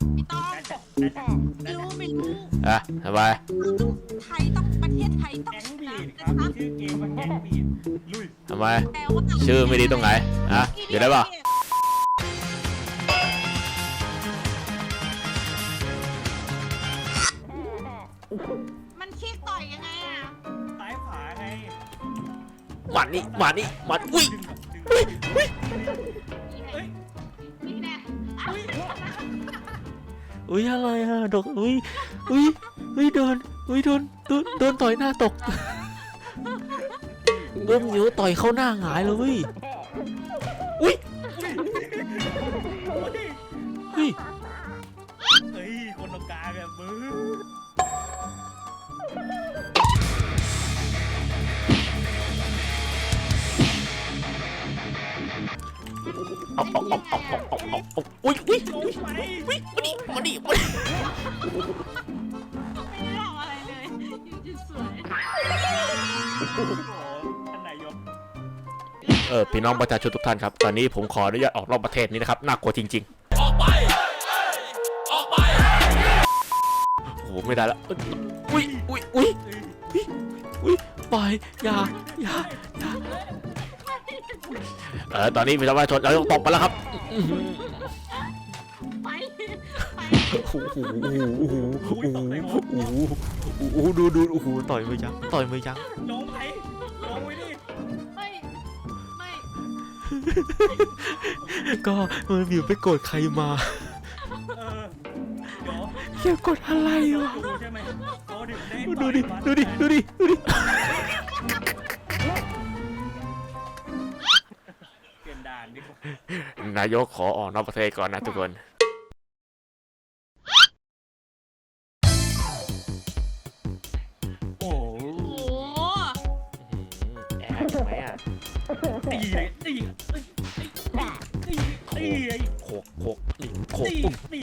ไม่ต้องน่าจะน่าจะไม่รู้ไม่รู้อะสบายไทยต้องประเทศไทยต้องแก๊งชบีนะดคนะรับคะชื่อเกมว่าแก๊งบีดลุยทำไมแต่ว่าชื่อไม่ดีตรงไหนอะเดี๋ยวได้ป่ะมันขี้ต่อยยังไงอะซ้ายขวาไงหมันนี่หมันนี่หมันอุ้ยดึงดึงเฮ้ย อุ้ยอะไรอะดกอุ้ยอุ้ยอุ้ยโดนอุ้ยโดนโดนโดนต่อยหน้าตกเบิ้มอยู่ต่อยเข้าหน้าหงายเลยเว้ยอุ้ยเฮ้ยเฮ้ยคนตกลางแบบมืออุ๊ยอุ้ยอุ๊ย ออพี่น้องประชาชนทุกท่านครับ ตอนนี้ผมขออนุญาตออกนอกประเทศนี้นะครับ น่ากลัวจริง ๆ ออกไปออกไปโอ้โหไม่ได้แล้วอุ้ยอุ้ยอุ้ยเฮ้ยอุ้ยปล่อยอย่าอย่าอย่าเออตอนนี้พี่น้องประชาชนเราต้องตกไปแล้วครับไปไปโอ้โหโอ้โหโอ้โหโอ้โหโอ้โหดูดูโอ้โหต่อยมือยังต่อยมือยังลงไปลงไปดิไม่ไม่ ก็มันอยู่ไปโกรธใครมาเออเดี๋ยวเกี่ยวกดอะไรวะดูใช่ไหมเขาดิได้ดูดิดูดิดูดิดูดิเปลี่ยนด่านดีกว่านายกขอออกนอกประเทศก่อนนะทุกคน ตีเลยตีตีตีตีโขกโขกนี่โขกตีปุ๊บตี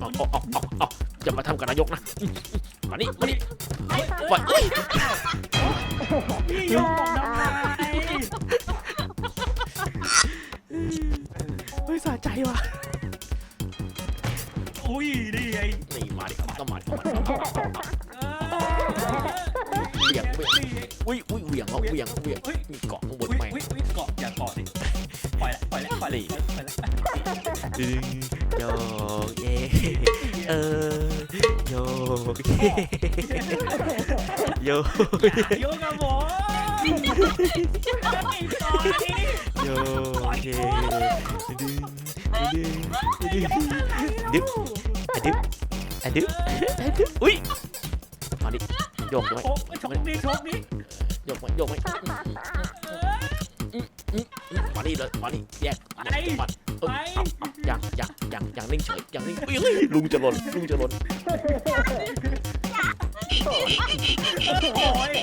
เอาเอาเอาเอาเอาอย่ามาทำกับนายกนะมานี่มานี่ปล่อยเอ้ยพี่ยกบอกทำไมเฮ้ยสะใจว่ะอุ้ยนี่ไอ้นี่มาดิครับต้องมาดิครับเอเหวี่ยงเหวี่ยง อ้อุ้ยอุ้ยเหวี่ยงเอาเหวี่ยงเหวี่ยงเฮ้ยมีเกาะข้างบนอุ้ยไหมอุ้ยอุ้ยเกาะอย่าเกาะดิปล่อยละปล่อยละปล่อยละปล่อยละดึงโยกเย่เออโยกเย่โยกโยกกับผมไอ้ต่อยโยกเย่ดึงดึงดึงดึงอะดึงอะดึงอะดึงอุ้ยมาดิ โยกไหมโอ้ชกนี่ชกนี่โยกไหมโยกไหมมาดิเลยมาดิแยกมามาเออยังอยังอยังอยังนิ่งเฉยอยังนิ่งเฮ้ยลุงจะหล่นลุงจะหล่นโอ้ย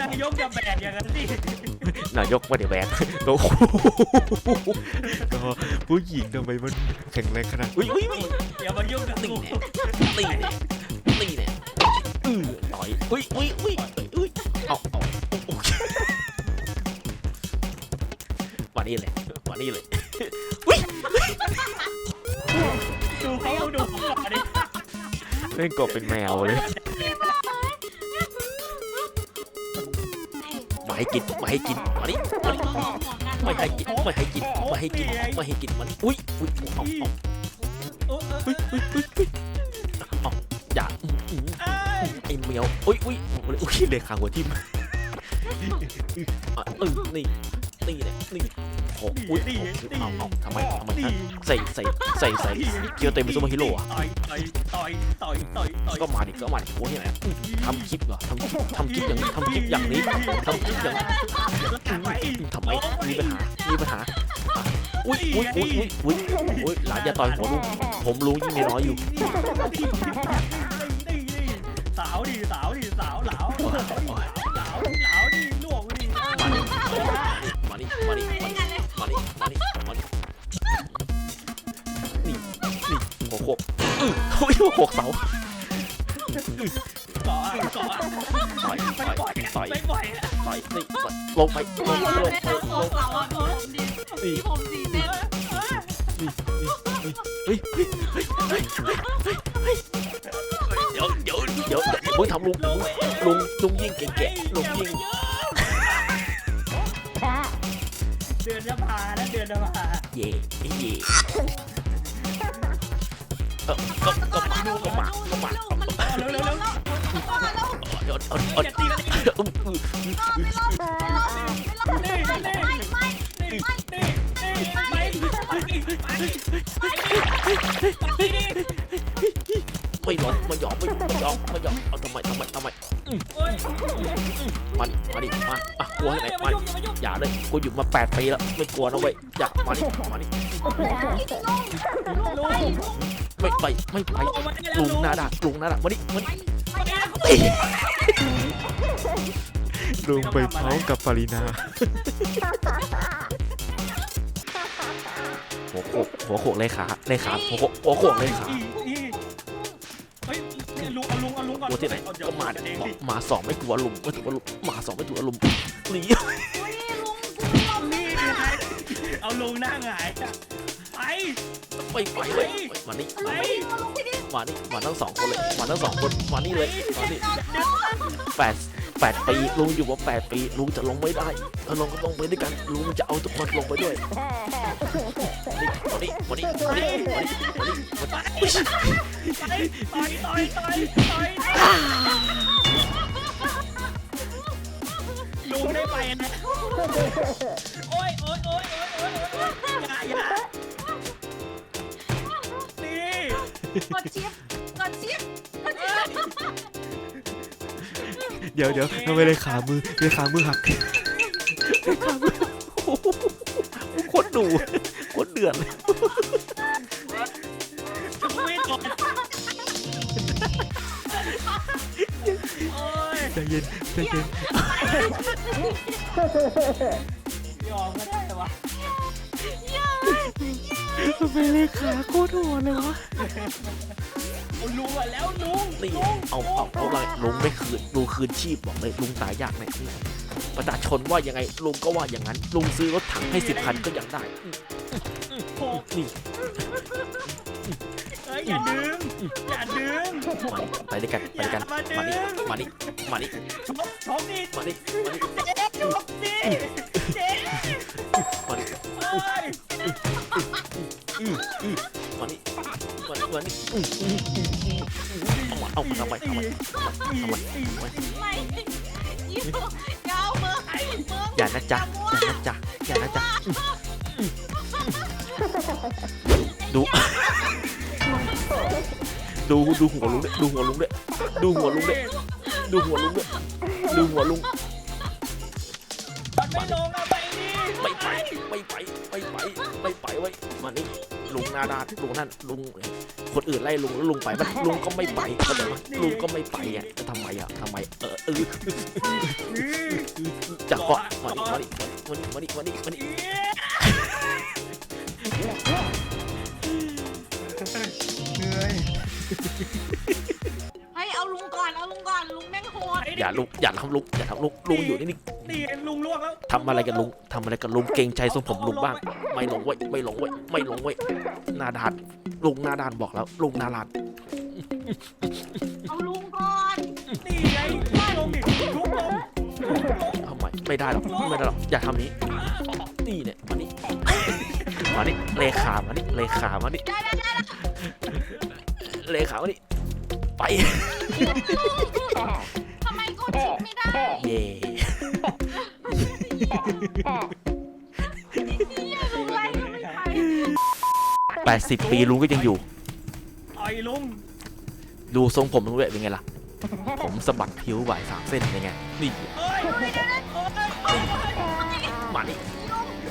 นายกจะแบกอย่างนั้นดินายกไม่ได้แบกโอ้โหก็ผู้หญิงทำไมมันแข็งแรงขนาดอุ้ยอุ้ยอย่ามายุ่งกับตีกูเนี่ยตีเนี่ยตี เออต่อยอุ้ยอุ้ยอุ้ยอุ้ยเอาเอาโอเคมานี่เลยมานี่เลยอุ้ยดูเขาดูเขาก่อนดิเล่นกบเป็นแมวเลยไมาให้กินไมาให้กินมานี่มานี่ไม่ให้กินไม่ให้กินไม่ให้กินไม่ให้กินมันอุ้ยอุ้ยเอาเอาโอ้เอ้ยอุ้ยอุ้ยอุ้ยอุ้ย อ้แมวอุ้ยอุ้ยอุ้ยเลยขางหัวทิ่มอะเออนี่นี่เนี่ยนี่โอ้อุ้ยเอาเอาทำไมทำไมนี่ใส่ใส่ใส่ใส่เกียวเต็มเป็นซูเปอร์ฮีโร่อะต่อยต่อยต่อยต่อยต่อยก็มาดิก็มาดิโอ้ยเนี่ยทำคลิปเหรอทำคลิปทำคลิปอย่างนี้ทำคลิปอย่างนี้ทำคลิปอย่างนี้ทำไมทำไมมีปัญหามีปัญหาอุ้ยอุ้ยอุ้ยอุ้ยอุ้ยอุ้ยหลานอย่าต่อยหัวลุงผมลุงยิ่งน้อยอยู่สาวดิสาว มาดิมาดิมาดิมาดิมาดิมาดินี่นี่หัวโขกอื้อโอ้ยหัวโขกเสาเกาะเกาะต่อยไม่ต่อยปล่อยต่อยไม่ปล่อยต่อยนี่ลงไปลงลงลงลงเราอะผมดีผมดีเต้นเฮ้ยเฮ้ยเฮ้ยเฮ้ย มึงทำลุงลุงลุงยิ่งแก่ๆลุงยิ่งเดือนจะพาแล้วเดือนจะพาเย่เย่เออก็ก็มาก็มาก็มาเร็วเร็วเร็วเดี๋ยวเอาเอาอย่าตีกันอืมอืมนี่นี่นี่นี่นี่นี่ไปไปไปนี่ ไม่ยอมไม่ยอมไม่ไม่ยอมไม่ยอมเอาทำไมทำไมทำไมโอ้ยมาดิมาดิมาอะกลัวอที่ไหนย่ามามาดิยุ่งอย่ามายุ่งอย่าเลยกูอยู่มาแปดปีแล้วไม่กลัวนะเว้ยอย่ามาดิมาดิลุงไม่ไปไม่ไปลุงมาได้แล้วลุงลุงหน้าด่าลุงหน้าด่ามาดิมาดิมาได้แล้วลุงไปพร้อมกับฟารีนา หัวโขกหัวโขกเลยขาเลยขาหัวโขกหัวโขกเลยขาอีอีเฮ้ยนี่ ลุงเอาลุงเอาลุงก่อนกลัวที่ไหนเอาเดี๋ยวก็มาเอดิงดิหมาสองไม่กลัวลุงไม่กลัวลุงหมาสองไม่กลัวลุงหนีนี่ไงเอาลุงหน้าหงายอะไปไปไปเลยมานี่ไปมานี่มาทั้งสองคนเลยมาทั้งสองคนมานี่เลยมานี่เดี๋ยวแปด แปดปีลุงอยู่มาแปดปีลุงจะลงไม่ได้ถ้าลงก็ต้องไปด้วยกันลุงจะเอาทุกคนลงไปด้วยนี่มานี่มานี่มานี่มานี่มานี่ต่อยต่อยต่อยต่อยลุงได้ไปนะโอ้ยโอ้ยโอ้ยโอ้ยโอ้ยโอ้ยอย่าอย่านี่กดชิป เดี๋ยวเดี๋ยวทำไมเลยขามือเลยขามือหักเลยขามือโอ้โหโคตรดุโคตรเดือดเลยจะไม่ก่อนโอ้ยใจเย็นใจเย็นยอมก็ได้วะทำไมเลยขาโคตรโหดเลยวะ เอาลุงอะแล้วลุงนี่ลุงเอาเอาเอาเลยลุงไม่คืนลุงคืนชีพบอกเลยลุงตายยากแน่ประชาชนว่ายังไงลุงก็ว่าอย่างนั้น ลุงซื้อรถถังให้สิบคันก็ยังได้โอ้นี่เอ้ยอย่าดึงอย่าดึงมานี่ไปด้วยกันไปด้วยกันมานี่มานี่มานี่ชกชกนี่มานี่มานี่เจ๊ชกสิเจ๊มานี่โอ้ยมานี่มานี่มานี่ อื้ออื้ออื้ออื้อเอามาเอามาทำไมทำไมทำไมทำไมไม่ยิ้มยาวมือมืออย่านะจ๊ะอย่านะจ๊ะอย่านะจ๊ะอื้อดู ดูดูหัวลุงด้วยดูหัวลุงด้วยดูหัวลุงด้วยดูหัวลุงด้วยดูหัวลุง มันไม่ลงเอา ไม่ไปไม่ไปไม่ไปไว้มานี่ลุงนาดาลุงนั่นลุงคนอื่นไล่ลุงแล้วลุงไปมันลุงก็ไม่ไปเข้าใจไหมลุงก็ไม่ไปอะจะทำไมอะทำไมเออเอออื้อจากเกาะมานี่มานี่มานี่มานี่มานี่มานี่เหนื่อย อย่าลุงอย่าทำลุงอย่าทำลุงลุงอยู่นี่นี่นี่ลุงล่วงแล้วทำอะไรกันลุงทำอะไรกันลุงเกรงใจทรงผมลุงบ้าง ไม่ลงไว้ยไม่ลงไว้ยไม่ลงไว้ยหนาดานลุงหนาดานบอกแล้ว ลุงหนาดานเอาลุงก่อนนี่ไงลงดิลุงลงทำไมไม่ได้หรอกไม่ได้หรอกอย่าทำนี้นี่เนี่ยมานี่มานี่เลขามานี่เลขามานี่ได้ได้ได้เลขามานี่ไป 80 ปีลุงก็ยังอยู่ไอลุงดูทรงผมลุงด้วยเป็นไงล่ะ ผมสะบัดผิวไหวสามเส้นเป็นไง นี่มานี่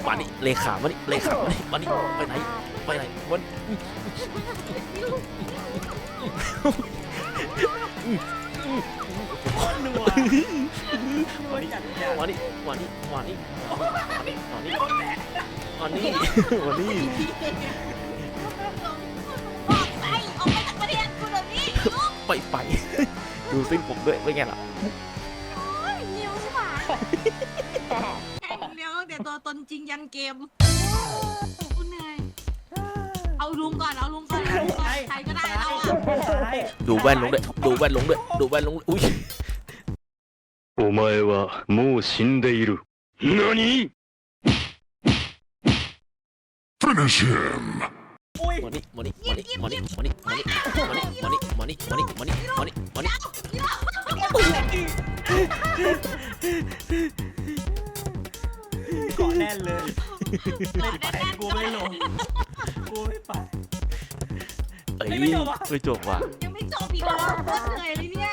มานี่เลขามานี่เลขามานี่มานี่ไปไหน ไปไหนวันโคตนนัวจัดจ้วันนี้วันนี้วันนี้วันนี้วันนี้วันนี้ ไปไป ดูเส้นผมด้วยเป็นไงล่ะ โอ้ยเนียวใช่ไหมแข่งเดียวตั้งแต่ตัวตนจริงยันเกมกูเหนื่อยเอา เอาลุงก่อนเอาลุงก่อนเอาลุงก่อนใครก็ได้เราอ่ะ ซ้าย ดูแว่นลงด้วยดูแว่นลงด้วยดูแว่นลงด้วยอุ้ย お前はもう死んでいる。何 Finish him! อุ้ย มานี่มานี่มานี่มานี่มานี่มานี่มานี่มานี่ มานี่มานี่มานี่มานี่มานี่เกาะแน่นเลยไม่ไปกูไม่ลงกูไม่ไป เอ้ยไม่จบอะ ไม่จบว่ะยังไม่จบอีกเหรอโคตรเหนื่อยเลยเนี่ย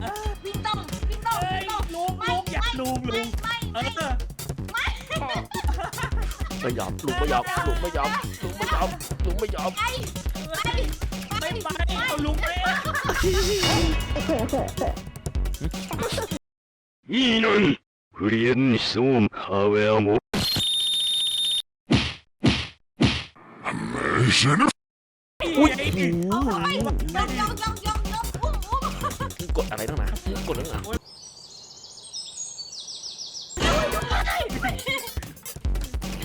เออวิ่งต้องวิ่งต้องเอ้ยวิ่งต้องลุงลุงอยากลุงลุงไม่เอไม่อไม่ยอมลุงไม่ยอมลุงไม่ยอมลุงไม่ยอมลุงไม่ยอมไม่ไม่ ไม่ไปเอาลุงไป이는그리엔소음하웨아모 Amazing อุ้ยไอเอาไปยกยกยกยกยกอุ้มอุ้มกดอะไรตั้งนานกดตั้งอะไรไป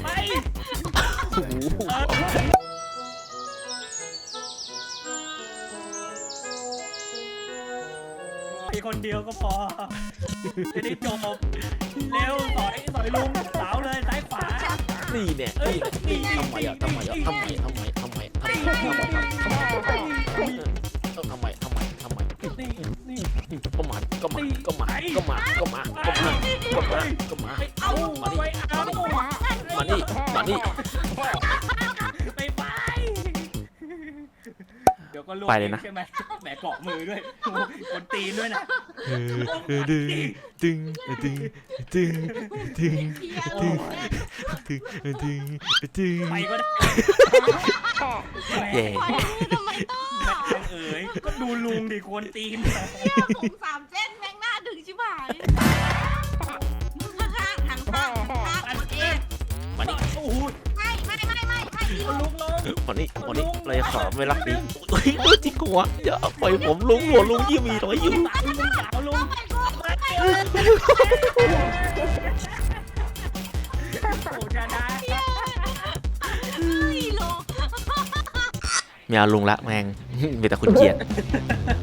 ไป คนเดียวก็พอจะได้จบเร็วสอยสอยลุงสาวเลยซ้ายขวานี่เนี่ยเอ้ยนี่ทำไมอะทำไมอะทำไมทำไมทำไมทำไมทำไมทำไมทำไมทำไมนี่นี่ก็มาก็มาก็มาก็มาก็มาก็มาก็มาก็มาเอาไปเอามานี่มานี่ไปไปเดี๋ยวก็ลงใช่ไหม เกาะมือด้วยคนตีนด้วยนะ ดึงดึงดึงดึงดึงเพียดึงดึงดึงดึงไปก็ได้เย่ ไปทำไมต้อแม่เอ๋ยก็ดูลุงดิควรตีนเนี่ยผมสามเส้นแงมานี่มานี่เราจะขอไม่รักดีเฮ้ยตัวจริงกูวะอย่าปล่อยผมลุงหัวลุงยี่มีรอยยิ้มสาวลุงสาวลุงไปกูไปกูโอ้ชนะไม่ลงไม่เอาลุงละแมงมีแต่คุณเกียรติเ